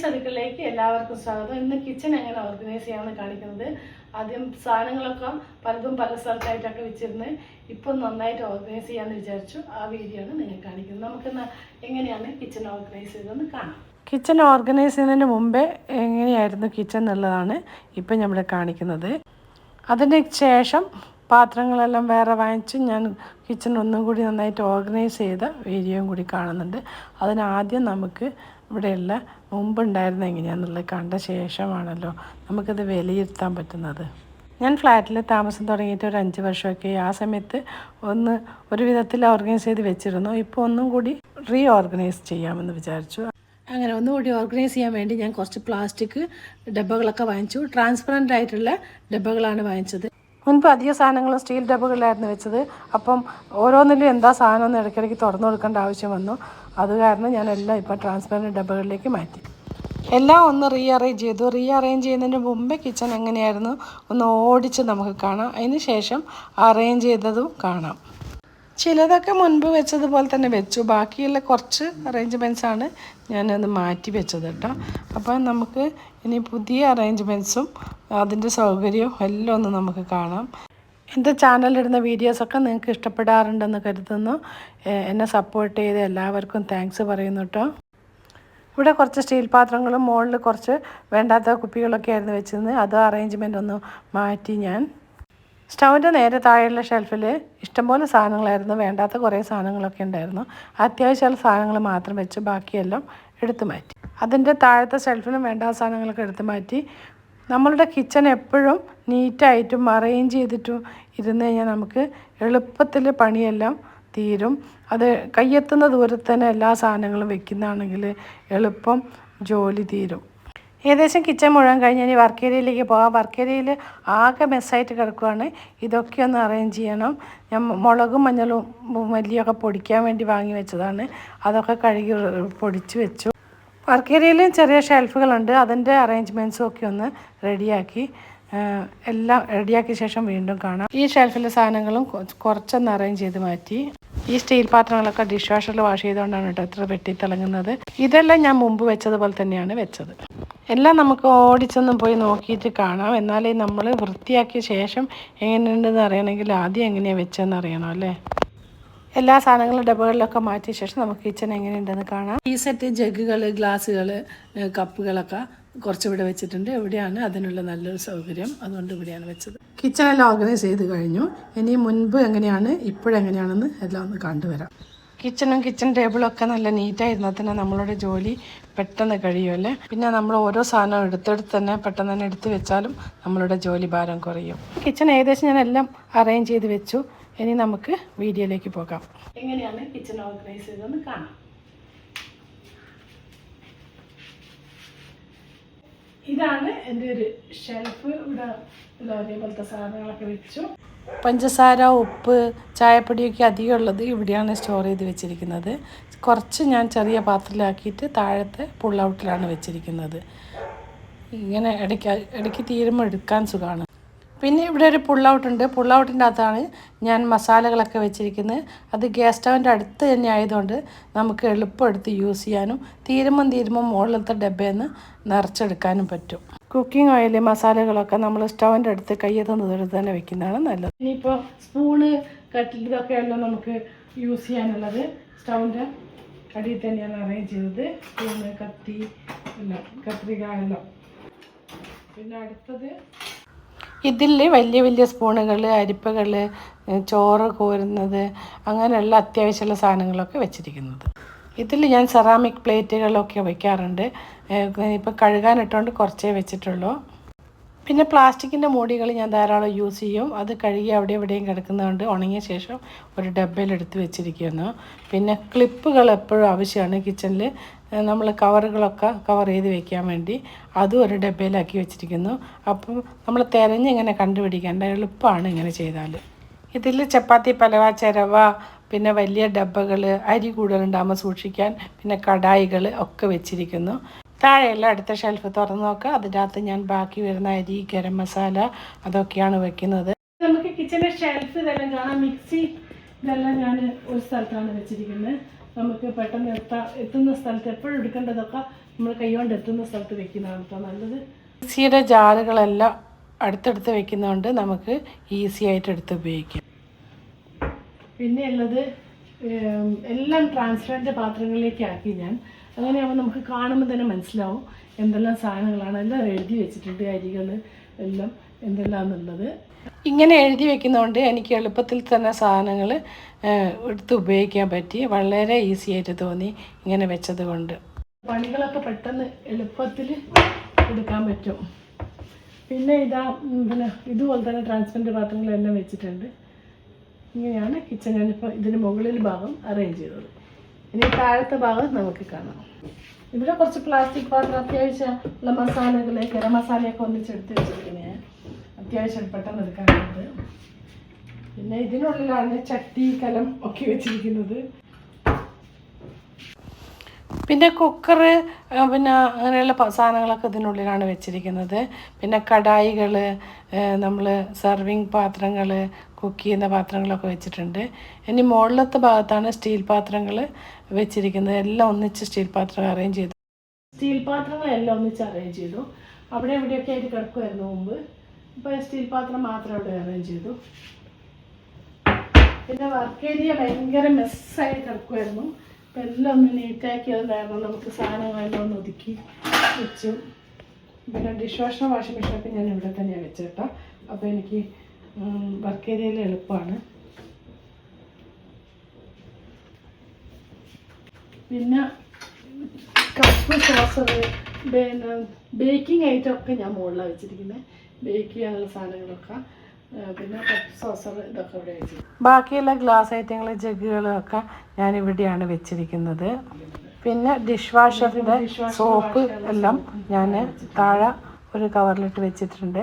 ഷെരീസ് അടുക്കളയിലേക്ക് എല്ലാവർക്കും സ്വാഗതം. ഇന്ന് കിച്ചൺ എങ്ങനെ ഓർഗനൈസ് ചെയ്യാമെന്ന് കാണിക്കുന്നത്. ആദ്യം സാധനങ്ങളൊക്കെ പലതും പല സ്ഥലത്തായിട്ടൊക്കെ വെച്ചിരുന്ന് ഇപ്പം നന്നായിട്ട് ഓർഗനൈസ് ചെയ്യാമെന്ന് വിചാരിച്ചു. ആ വീഡിയോ ആണ് നിങ്ങൾ കാണിക്കുന്നത്. നമുക്ക് എങ്ങനെയാണ് കിച്ചൺ ഓർഗനൈസ് ചെയ്തതെന്ന് കാണാം. കിച്ചൺ ഓർഗനൈസ് ചെയ്യുന്നതിന് മുമ്പേ എങ്ങനെയായിരുന്നു കിച്ചൺ എന്നുള്ളതാണ് ഇപ്പം നമ്മൾ കാണിക്കുന്നത്. അതിന് ശേഷം പാത്രങ്ങളെല്ലാം വേറെ വാങ്ങിച്ച് ഞാൻ കിച്ചൺ ഒന്നും കൂടി നന്നായിട്ട് ഓർഗനൈസ് ചെയ്ത വീഡിയോയും കൂടി കാണുന്നുണ്ട്. അതിനാദ്യം നമുക്ക് ഇവിടെയുള്ള മുമ്പുണ്ടായിരുന്ന എങ്ങനെയാണെന്നുള്ളത് കണ്ട ശേഷമാണല്ലോ നമുക്കത് വിലയിരുത്താൻ പറ്റുന്നത്. ഞാൻ ഫ്ലാറ്റിൽ താമസം തുടങ്ങിയിട്ട് ഒരു അഞ്ച് വർഷമൊക്കെ ആ സമയത്ത് ഒന്ന് ഒരു വിധത്തിൽ ഓർഗനൈസ് ചെയ്ത് വെച്ചിരുന്നു. ഇപ്പോൾ ഒന്നും കൂടി റീ ഓർഗനൈസ് ചെയ്യാമെന്ന് വിചാരിച്ചു. അങ്ങനെ ഒന്നുകൂടി ഓർഗനൈസ് ചെയ്യാൻ വേണ്ടി ഞാൻ കുറച്ച് പ്ലാസ്റ്റിക് ഡബ്ബകളൊക്കെ വാങ്ങിച്ചു. ട്രാൻസ്പെറന്റ് ആയിട്ടുള്ള ഡബ്ബകളാണ് വാങ്ങിച്ചത്. മുൻപ് അധിക സാധനങ്ങളും സ്റ്റീൽ ഡബ്ബകളിലായിരുന്നു വെച്ചത്. അപ്പം ഓരോന്നിലും എന്താ സാധനം എന്ന് ഇടയ്ക്കിടയ്ക്ക് തുറന്നു കൊടുക്കേണ്ട ആവശ്യം വന്നു. അത് കാരണം ഞാനെല്ലാം ഇപ്പം ട്രാൻസ്പെറന്റ് ഡബ്ബകളിലേക്ക് മാറ്റി. എല്ലാം ഒന്ന് റീ അറേഞ്ച് ചെയ്തു. റീ അറേഞ്ച് ചെയ്യുന്നതിന് മുമ്പേ കിച്ചൺ എങ്ങനെയായിരുന്നു ഒന്ന് ഓടിച്ച് നമുക്ക് കാണാം. അതിന് ശേഷം അറേഞ്ച് ചെയ്തതും കാണാം. ചിലതൊക്കെ മുൻപ് വെച്ചതുപോലെ തന്നെ വെച്ചു. ബാക്കിയുള്ള കുറച്ച് അറേഞ്ച്മെന്റ്സ് ആണ് ഞാനത് മാറ്റി വെച്ചത് കേട്ടോ. അപ്പോൾ നമുക്ക് ഇനി പുതിയ അറേഞ്ച്മെന്റ്സും അതിന്റെ സൗകര്യവും എല്ലാം ഒന്ന് നമുക്ക് കാണാം. എന്റെ ചാനലിടുന്ന വീഡിയോസൊക്കെ നിങ്ങൾക്ക് ഇഷ്ടപ്പെടാറുണ്ടെന്ന് കരുതുന്നു. എന്നെ സപ്പോർട്ട് ചെയ്ത എല്ലാവർക്കും താങ്ക്സ് പറയുന്നു കേട്ടോ ഇവിടെ കുറച്ച് സ്റ്റീൽ പാത്രങ്ങളും മുകളിൽ കുറച്ച് വേണ്ടാത്ത കുപ്പികളൊക്കെ ആയിരുന്നു വെച്ചിരുന്നത്. അത് അറേഞ്ച്മെന്റ് ഒന്ന് മാറ്റി ഞാൻ. സ്റ്റൗവിന്റെ നേരെ താഴെയുള്ള ഷെൽഫിൽ ഇഷ്ടംപോലെ സാധനങ്ങളായിരുന്നു. വേണ്ടാത്ത കുറേ സാധനങ്ങളൊക്കെ ഉണ്ടായിരുന്നു. അത്യാവശ്യമുള്ള സാധനങ്ങൾ മാത്രം വെച്ച് ബാക്കിയെല്ലാം എടുത്തു മാറ്റി. അതിന്റെ താഴത്തെ ഷെൽഫിലും വേണ്ടാത്ത സാധനങ്ങളൊക്കെ എടുത്തു മാറ്റി. നമ്മളുടെ കിച്ചൺ എപ്പോഴും നീറ്റായിട്ടും അറേഞ്ച് ചെയ്തിട്ടും ഇരുന്ന് കഴിഞ്ഞാൽ നമുക്ക് എളുപ്പത്തിൽ പണിയെല്ലാം തീരും. അത് കയ്യെത്തുന്ന ദൂരത്ത് തന്നെ എല്ലാ സാധനങ്ങളും വെക്കുന്നതാണെങ്കിൽ എളുപ്പം ജോലി തീരും. ഏകദേശം കിച്ചൺ മുഴുവൻ കഴിഞ്ഞ് ഇനി വർക്ക് ഏരിയയിലേക്ക് പോകാം. വർക്ക് ഏരിയയിൽ ആകെ മെസ്സായിട്ട് കിടക്കുവാണ്. ഇതൊക്കെ ഒന്ന് അറേഞ്ച് ചെയ്യണം. ഞാൻ മുളകും മഞ്ഞളും മല്ലിയൊക്കെ പൊടിക്കാൻ വേണ്ടി വാങ്ങി വെച്ചതാണ്. അതൊക്കെ കഴുകി പൊടിച്ച് വെച്ചു. വർക്ക് ഏരിയയിൽ ചെറിയ ഷെൽഫുകളുണ്ട്. അതിന്റെ അറേഞ്ച്മെന്റ്സും ഒക്കെ ഒന്ന് റെഡിയാക്കി എല്ലാം റെഡിയാക്കിയ ശേഷം വീണ്ടും കാണാം. ഈ ഷെൽഫിലെ സാധനങ്ങളും കുറച്ചൊന്ന് അറേഞ്ച് ചെയ്ത് മാറ്റി. ഈ സ്റ്റീൽ പാത്രങ്ങളൊക്കെ ഡിഷ് വാഷറിൽ വാഷ് ചെയ്തുകൊണ്ടാണ് കേട്ടോ ഇത്ര വെട്ടി തിളങ്ങുന്നത്. ഇതെല്ലാം ഞാൻ മുമ്പ് വെച്ചതുപോലെ തന്നെയാണ് വെച്ചത്. എല്ലാം നമുക്ക് ഓടിച്ചൊന്നും പോയി നോക്കിയിട്ട് കാണാം. എന്നാലേ നമ്മൾ വൃത്തിയാക്കിയ ശേഷം എങ്ങനെയുണ്ടെന്ന് അറിയണമെങ്കിൽ ആദ്യം എങ്ങനെയാണ് വെച്ചതെന്ന് അറിയണം അല്ലേ? എല്ലാ സാധനങ്ങളും ഡബകളിലൊക്കെ മാറ്റിയ ശേഷം നമുക്ക് കിച്ചൺ എങ്ങനെയുണ്ടെന്ന് കാണാം. ഈ സെറ്റ് ജഗ്ഗുകൾ ഗ്ലാസ്സുകൾ കപ്പുകളൊക്കെ കുറച്ച് ഇവിടെ വെച്ചിട്ടുണ്ട്. എവിടെയാണ് അതിനുള്ള നല്ലൊരു സൗകര്യം. അതുകൊണ്ട് ഇവിടെയാണ് വെച്ചത്. കിച്ചണെല്ലാം ഓർഗനൈസ് ചെയ്ത് കഴിഞ്ഞു. ഇനി മുൻപ് എങ്ങനെയാണ് ഇപ്പോഴെങ്ങനെയാണെന്ന് എല്ലാം ഒന്ന് കണ്ടുവരാം. കിച്ചണും കിച്ചൺ ടേബിളും ഒക്കെ നല്ല നീറ്റായിരുന്നാൽ തന്നെ നമ്മളുടെ ജോലി പെട്ടെന്ന് കഴിയുമല്ലേ പിന്നെ നമ്മൾ ഓരോ സാധനവും എടുത്തെടുത്ത് തന്നെ പെട്ടെന്ന് തന്നെ എടുത്ത് വെച്ചാലും നമ്മളുടെ ജോലി ഭാരം കുറയും. കിച്ചൺ ഏകദേശം ഞാൻ എല്ലാം അറേഞ്ച് ചെയ്ത് വെച്ചു. ഇനി നമുക്ക് വീഡിയോയിലേക്ക് പോകാം. എങ്ങനെയാണ് കിച്ചൺ ഓർഗനൈസ് ചെയ്തതെന്ന് കാണാം. ഇതാണ് എന്റെ ഒരു ഷെൽഫ് ഇവിടെ ഇതേപോലത്തെ സാധനങ്ങളൊക്കെ വെച്ചു. പഞ്ചസാര ഉപ്പ് ചായപ്പൊടിയൊക്കെ അധികം ഉള്ളത് ഇവിടെയാണ് സ്റ്റോർ ചെയ്ത് വെച്ചിരിക്കുന്നത്. കുറച്ച് ഞാൻ ചെറിയ പാത്രത്തിലാക്കിയിട്ട് താഴത്തെ പുൾ ഔട്ടിലാണ് വെച്ചിരിക്കുന്നത്. ഇങ്ങനെ ഇടയ്ക്ക് ഇടയ്ക്ക് തീരുമ്പോൾ എടുക്കാൻ സുഖമാണ്. പിന്നെ ഇവിടെ ഒരു പുൾ ഔട്ടിന്റെ അകത്താണ് ഞാൻ മസാലകളൊക്കെ വെച്ചിരിക്കുന്നത്. അത് ഗ്യാസ് സ്റ്റൗവിന്റെ അടുത്ത് തന്നെ ആയതുകൊണ്ട് നമുക്ക് എളുപ്പം എടുത്ത് യൂസ് ചെയ്യാനും തീരുമ്പം തീരുമ്പം മുകളിലത്തെ ഡബ്ബയിൽ നിന്ന് നിറച്ചെടുക്കാനും പറ്റും. കുക്കിംഗ് ഓയിൽ മസാലകളൊക്കെ നമ്മൾ സ്റ്റൗവിന്റെ അടുത്ത് കയ്യെത്തുന്ന ദൂരത്ത് തന്നെ വെക്കുന്നതാണ് നല്ലത്. ഇനിയിപ്പോൾ സ്പൂണ് കട്ടിൽ ഇതൊക്കെ എല്ലാം നമുക്ക് യൂസ് ചെയ്യാനുള്ളത്. സ്റ്റൗവിന്റെ അടിയിൽ തന്നെയാണ് അറേഞ്ച് ചെയ്തത്. സ്പൂണ് കത്തി എല്ലാം കത്രിക എല്ലാം പിന്നെ അടുത്തത് ഇതിൽ വലിയ വലിയ സ്പൂണുകൾ അരിപ്പകൾ ചോറ് കോരുന്നത് അങ്ങനെയുള്ള അത്യാവശ്യമുള്ള സാധനങ്ങളൊക്കെ വെച്ചിരിക്കുന്നത്. ഇതിൽ ഞാൻ സെറാമിക് പ്ലേറ്റുകളൊക്കെ വയ്ക്കാറുണ്ട് ഇപ്പം കഴുകാനിട്ടുകൊണ്ട് കുറച്ചേ വെച്ചിട്ടുള്ളൂ. പിന്നെ പ്ലാസ്റ്റിക്കിന്റെ മൂടികൾ ഞാൻ ധാരാളം യൂസ് ചെയ്യും. അത് കഴുകി അവിടെ എവിടെയും കിടക്കുന്നതുകൊണ്ട് ഉണങ്ങിയ ശേഷം ഒരു ഡബ്ബയിൽ എടുത്ത് വെച്ചിരിക്കുന്നു. പിന്നെ ക്ലിപ്പുകൾ എപ്പോഴും ആവശ്യമാണ്. കിച്ചണിൽ നമ്മൾ കവറുകളൊക്കെ കവർ ചെയ്ത് വെക്കാൻ വേണ്ടി അതും ഒരു ഡബ്ബയിലാക്കി വെച്ചിരിക്കുന്നു. അപ്പം നമ്മൾ തിരഞ്ഞിങ്ങനെ കണ്ടുപിടിക്കേണ്ട എളുപ്പമാണ് ഇങ്ങനെ ചെയ്താൽ. ഇതിൽ ചപ്പാത്തി പലവ ചിരവ പിന്നെ വലിയ ഡബ്ബകൾ അരി കൂടുതലുണ്ടാകുമ്പോൾ സൂക്ഷിക്കാൻ പിന്നെ കടായികൾ ഒക്കെ വെച്ചിരിക്കുന്നു. താഴെയുള്ള അടുത്ത ഷെൽഫ് തുറന്ന് നോക്കുക അതിനകത്ത് അകത്ത് ഞാൻ ബാക്കി വരുന്ന അരി ഗരം മസാല അതൊക്കെയാണ് വെക്കുന്നത്. നമുക്ക് കിച്ചണിലെ ഷെൽഫ് ഇതെല്ലാം കാണാം. മിക്സി ഇതെല്ലാം ഞാൻ ഒരു സ്ഥലത്താണ് വെച്ചിരിക്കുന്നത്. നമുക്ക് പെട്ടെന്ന് എത്താ എത്തുന്ന സ്ഥലത്ത് എപ്പോഴും എടുക്കേണ്ടതൊക്കെ നമ്മൾ കൈകൊണ്ട് എത്തുന്ന സ്ഥലത്ത് വെക്കുന്നതാണ് കേട്ടോ നല്ലത്. മിക്സിയുടെ ജാറുകളെല്ലാം അടുത്തടുത്ത് വെക്കുന്നതുകൊണ്ട് നമുക്ക് ഈസി ആയിട്ട് എടുത്ത് ഉപയോഗിക്കാം. പിന്നെ ഉള്ളത് എല്ലാം ട്രാൻസ്പെറന്റ് പാത്രങ്ങളിലേക്ക് ആക്കി ഞാൻ. അങ്ങനെയാകുമ്പോൾ നമുക്ക് കാണുമ്പോൾ തന്നെ മനസ്സിലാവും എന്തെല്ലാം സാധനങ്ങളാണ് എല്ലാം എഴുതി വെച്ചിട്ടുണ്ട് അരികൾ എല്ലാം എന്തെല്ലാന്നുള്ളത്. ഇങ്ങനെ എഴുതി വെക്കുന്നതുകൊണ്ട് എനിക്ക് എളുപ്പത്തിൽ തന്നെ സാധനങ്ങൾ എടുത്ത് ഉപയോഗിക്കാൻ പറ്റി. വളരെ ഈസി ആയിട്ട് തോന്നി ഇങ്ങനെ വെച്ചത് കൊണ്ട്. പണികളൊക്കെ പെട്ടെന്ന് എളുപ്പത്തിൽ എടുക്കാൻ പറ്റും. പിന്നെ ഇതാ പിന്നെ ഇതുപോലെ തന്നെ ട്രാൻസ്പെറന്റ് പാത്രങ്ങളെല്ലാം വെച്ചിട്ടുണ്ട്. ഇങ്ങനെയാണ് കിച്ചൺ ഞാനിപ്പോൾ ഇതിന് മുകളിൽ ഭാഗം അറേഞ്ച് ചെയ്തത്. ഇനി താഴത്തെ ഭാഗം നമുക്ക് കാണാം. ഇവിടെ കുറച്ച് പ്ലാസ്റ്റിക് പാത്രം അത്യാവശ്യം ഉള്ള മസാലകൾ ഗരം മസാലയൊക്കെ ഒന്നിച്ചെടുത്ത് വെച്ചിരിക്കുന്നത് അത്യാവശ്യം പെട്ടെന്ന് എടുക്കാനുള്ളത് പിന്നെ ഇതിനുള്ളിലാണ് ചട്ടി കലം ഒക്കെ വെച്ചിരിക്കുന്നത്. പിന്നെ കുക്കർ പിന്നെ അങ്ങനെയുള്ള സാധനങ്ങളൊക്കെ ഇതിനുള്ളിലാണ് വെച്ചിരിക്കുന്നത്. പിന്നെ കടായികൾ നമ്മൾ സെർവിങ് പാത്രങ്ങൾ കുക്ക് ചെയ്യുന്ന പാത്രങ്ങളൊക്കെ വെച്ചിട്ടുണ്ട്. ഇനി മുകളിലത്തെ ഭാഗത്താണ് സ്റ്റീൽ പാത്രങ്ങൾ വെച്ചിരിക്കുന്നത്. എല്ലാം ഒന്നിച്ച് സ്റ്റീൽ പാത്രം അറേഞ്ച് ചെയ്തു. സ്റ്റീൽ പാത്രങ്ങൾ എല്ലാം ഒന്നിച്ച് അറേഞ്ച് ചെയ്തു. അവിടെ എവിടെയൊക്കെ ആയിട്ട് കിടക്കുമായിരുന്നു മുമ്പ്? ഇപ്പോൾ സ്റ്റീൽ പാത്രം മാത്രം അവിടെ അറേഞ്ച് ചെയ്തു. പിന്നെ വർക്ക് ഏരിയ ഭയങ്കര മെസ്സായി കിടക്കുമായിരുന്നു അപ്പം എല്ലാം ഒന്ന് നീറ്റാക്കിയത് കാരണം നമുക്ക് സാധനങ്ങളെല്ലാം ഒന്ന് ഒതുക്കി വെച്ചു. പിന്നെ ഡിഷ് വാഷർ വാഷിംഗ് മെഷീനൊക്കെ ഞാൻ ഇവിടെ തന്നെയാണ് വെച്ചേട്ടോ. അപ്പോൾ എനിക്ക് വർക്ക് ഏരിയയിൽ എളുപ്പമാണ് പിന്നെ കപ്പ് സോസർ പിന്നെ ബേക്കിംഗ് ഐറ്റം ഒക്കെ ഞാൻ മുകളിലാണ് വെച്ചിരിക്കുന്നത് ബേക്ക് ചെയ്യാനുള്ള സാധനങ്ങളൊക്കെ. പിന്നെ കപ്പ് സോസർ ഇതൊക്കെ ഇവിടെ വെച്ചു. ബാക്കിയുള്ള ഗ്ലാസ് ഐറ്റങ്ങൾ ഒക്കെ ഞാൻ ഇവിടെയാണ് വെച്ചിരിക്കുന്നത്. പിന്നെ ഡിഷ് വാഷറിന്റെ സോപ്പ് എല്ലാം ഞാൻ താഴെ ഒരു കവറിലിട്ട് വെച്ചിട്ടുണ്ട്.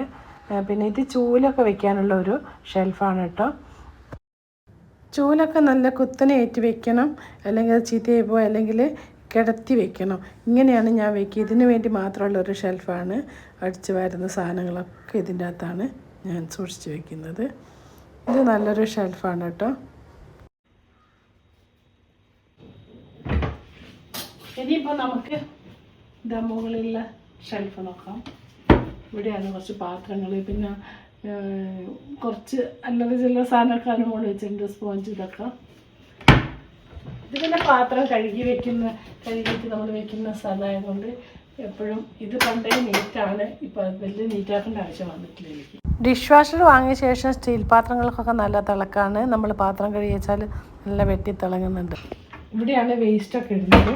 പിന്നെ ഇത് ചൂലൊക്കെ വെക്കാനുള്ള ഒരു ഷെൽഫാണ് കേട്ടോ ചൂലൊക്കെ നല്ല കുത്തനെ ഏറ്റി വെക്കണം. അല്ലെങ്കിൽ അത് ചീത്തയായി പോയി അല്ലെങ്കിൽ കിടത്തി വെക്കണം. ഇങ്ങനെയാണ് ഞാൻ വെക്കുക ഇതിന് വേണ്ടി മാത്രമുള്ള ഒരു ഷെൽഫാണ് അടിച്ചു വരുന്ന സാധനങ്ങളൊക്കെ ഇതിന്റെ അകത്താണ്. ഞാൻ സൂക്ഷിച്ച് വെക്കുന്നത്. ഇത് നല്ലൊരു ഷെൽഫാണ് കേട്ടോ. ഇനിയിപ്പോൾ നമുക്ക് ഇതാ മുകളിലുള്ള ഷെൽഫ് നോക്കാം. ഇവിടെയാണ് കുറച്ച് പാത്രങ്ങൾ. പിന്നെ കുറച്ച് അല്ലറ ചില്ലറ സാധനമൊക്കെ അതിന് മുകളിൽ വെച്ചിട്ടുണ്ട്. സ്പോഞ്ച് ഇതൊക്കെ. ഇത് പിന്നെ പാത്രം കഴുകി വെക്കുന്ന കഴുകിയിട്ട് നമ്മൾ വെക്കുന്ന സ്ഥലമായതുകൊണ്ട് എപ്പോഴും ഇത് പണ്ടേ നീറ്റാണ്. ഇപ്പോൾ അത് വലിയ നീറ്റാക്കേണ്ട ആവശ്യം വന്നിട്ടില്ല എനിക്ക്. ഡിഷ് വാഷർ വാങ്ങിയ ശേഷം സ്റ്റീൽ പാത്രങ്ങൾക്കൊക്കെ നല്ല തിളക്കാണ്. നമ്മൾ പാത്രം കഴുകി വെച്ചാൽ നല്ല വെട്ടി തിളങ്ങുന്നുണ്ട്. ഇവിടെയാണ് വേസ്റ്റ് ഒക്കെ ഇടുന്നത്.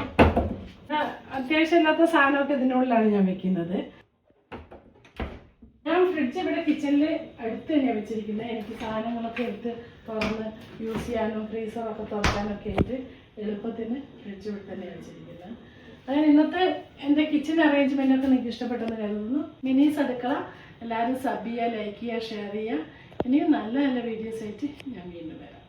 അത്യാവശ്യം ഇല്ലാത്ത സാധനമൊക്കെ ഇതിനുള്ളിലാണ് ഞാൻ വെക്കുന്നത്. ഞാൻ ഫ്രിഡ്ജ് ഇവിടെ കിച്ചണിൽ അടുത്ത് തന്നെയാണ് വെച്ചിരിക്കുന്നത്. എനിക്ക് സാധനങ്ങളൊക്കെ എടുത്ത് തുറന്ന് യൂസ് ചെയ്യാനും ഫ്രീസറൊക്കെ തുറക്കാനൊക്കെ ആയിട്ട് എളുപ്പത്തിന് ഫ്രിഡ്ജ് ഇവിടെ തന്നെയാണ് വെച്ചിരിക്കുന്നത്. അങ്ങനെ ഇന്നത്തെ എന്റെ കിച്ചൺ അറേഞ്ച്മെന്റ് ഒക്കെ നിങ്ങൾക്ക് ഇഷ്ടപ്പെട്ടെന്ന് കരുതുന്നു. മിനീസ് അടുക്കള എല്ലാവരും സബ് ചെയ്യുക ലൈക്ക് ചെയ്യുക ഷെയർ ചെയ്യുക. ഇനിയും നല്ല നല്ല വീഡിയോസ് ആയിട്ട് ഞാൻ വീണ്ടും വരാം.